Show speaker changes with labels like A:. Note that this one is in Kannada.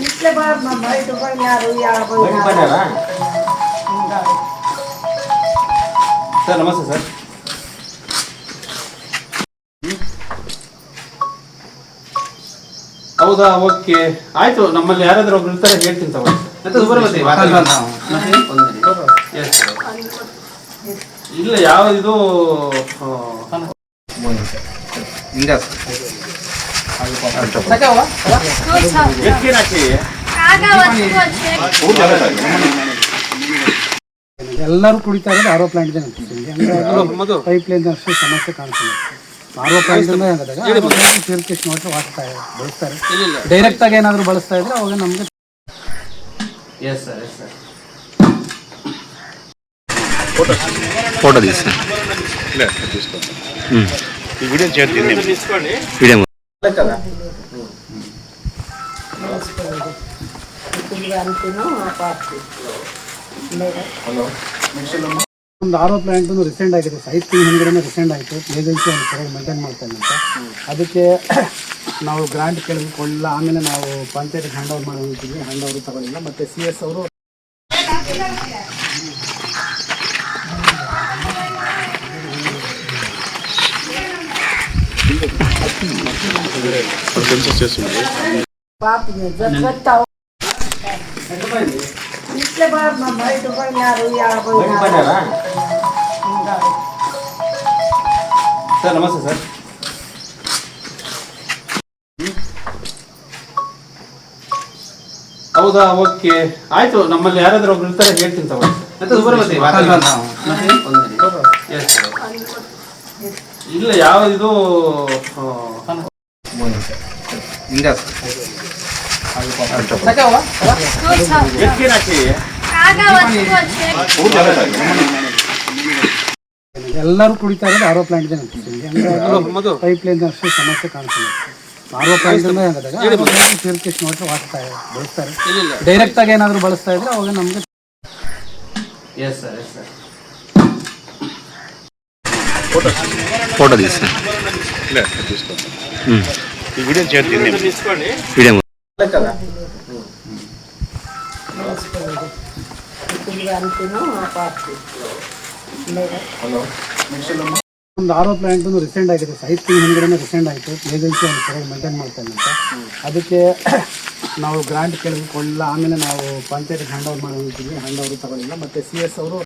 A: ఇట్లా బాబు బయట పోయినారు?
B: సార్ నమస్తే సార్. ಹೌದಾ? ಓಕೆ ಆಯ್ತು ನಮ್ಮಲ್ಲಿ ಯಾರಾದ್ರೂ ಒಬ್ರು ಇರ್ತಾರೆ ಹೇಳ್ತೀನಿ ತಗೊಳ್ಳಿ. ಇಲ್ಲ ಯಾವ ಇದು
C: ಎಲ್ಲರೂ ಕುಡಿತಾ ಇರೋದು ಆರೋ ಪ್ಲಾಂಟ್ ಪೈಪ್ ಲೈನ್ ಅಷ್ಟು ಸಮಸ್ಯೆ ಕಾಣ್ತಿಲ್ಲ. ಆರೋ ಪ್ಲಾಂಟ್ ಪ್ಯೂರಿಫಿಕೇಶನ್ ವಾಟರ್ ವಾಡ್ತಾ ಬಳಸ್ತಾರೆ
B: ಇಲ್ಲ
C: ಡೈರೆಕ್ಟ್ ಆಗಿ ಏನಾದ್ರು ಬಳಸ್ತಾ ಇದ್ರೆ ಅವಾಗ ನಮ್ಗೆ
B: yes sir yes sir
D: photo తీస్తాను
E: ಇಲ್ಲ తీసుకో ఈ వీడియో చేయండి
C: ಒಂದು ಆರೋ ಪ್ಲಾಂಟ್ ರಿಸೆಂಟ್ ಆಗಿದೆ. ಸೈಟ್ ಹಿಂದೆ ಹಿಂದಿನ ರಿಸೆಂಟ್ ಆಯಿತು. ಏಜೆನ್ಸಿ ಒಂದು ಸರಿಯಾಗಿ ಮೇಂಟೈನ್ ಮಾಡ್ತಾ ಅಂತ. ಅದಕ್ಕೆ ನಾವು ಗ್ರಾಂಟ್ ಕೇಳಲಿಕ್ಕೊಳ್ಳಿಲ್ಲ ಆಮೇಲೆ ನಾವು ಪಂಚಾಯತ್ಗೆ ಹ್ಯಾಂಡ್ ಓವರ್ ಮಾಡೋದಿದ್ವಿ ಹ್ಯಾಂಡ್ ಓವರ್ ತಗೊಳ್ಳಿಲ್ಲ. ಮತ್ತು ಸಿ ಎಸ್ ಅವರು
B: ಪಾಪಿಗೆ ಸರ್ ನಮಸ್ತೆ ಸರ್. ಹೌದಾ? ಓಕೆ. ಆಯ್ತು ನಮ್ಮಲ್ಲಿ ಯಾರಾದ್ರೂ ಒಬ್ರು ಇರ್ತಾರೆ ಹೇಳ್ತೀನಿ ತಗೊಳ್ಳಿ. ಇಲ್ಲ ಯಾವ ಇದು ಹಾಕಿ
C: ಎಲ್ಲರೂ ಕುಡಿತಾ ಇರೋದು ಆರೋ ಪ್ಲಾಂಟ್ ಪೈಪ್ ಲೈನ್ ಅಷ್ಟು ಸಮಸ್ಯೆ ಕಾಣಿಸ್ತಿಲ್ಲ R O plant purification water ವಾಡ್ತಾ ಬಳಸ್ತಾರೆ ಡೈರೆಕ್ಟ್ ಆಗಿ ಏನಾದ್ರು ಬಳಸ್ತಾ ಇದ್ರೆ ಅವಾಗ ನಮ್ಗೆ
A: ಹಲೋ
C: ಒಂದು ಆರೋ ಪ್ಲಾಂಟ್ ಒಂದು ಆಗಿದೆ. ಐದು ತಿಂಗಳ ರೀಸೆಂಟ್ ಆಯಿತು. ಏಜೆನ್ಸಿ ಒಂದು ಸರಿಯಾಗಿ ಮೈಂಟೈನ್ ಮಾಡ್ತಾ ಅಂತ. ಅದಕ್ಕೆ ನಾವು ಗ್ರಾಂಟ್ ಕೇಳಿಕೊಳ್ಳಿಲ್ಲ ಆಮೇಲೆ ನಾವು ಪಂಚಾಯತ್ ಹ್ಯಾಂಡ್ ಓವರ್ ಮಾಡಿದ್ವಿ ಹ್ಯಾಂಡ್ ಓವರ್ ತಗೊಳ್ಳಿಲ್ಲ. ಮತ್ತು ಸಿ ಎಸ್ ಅವರು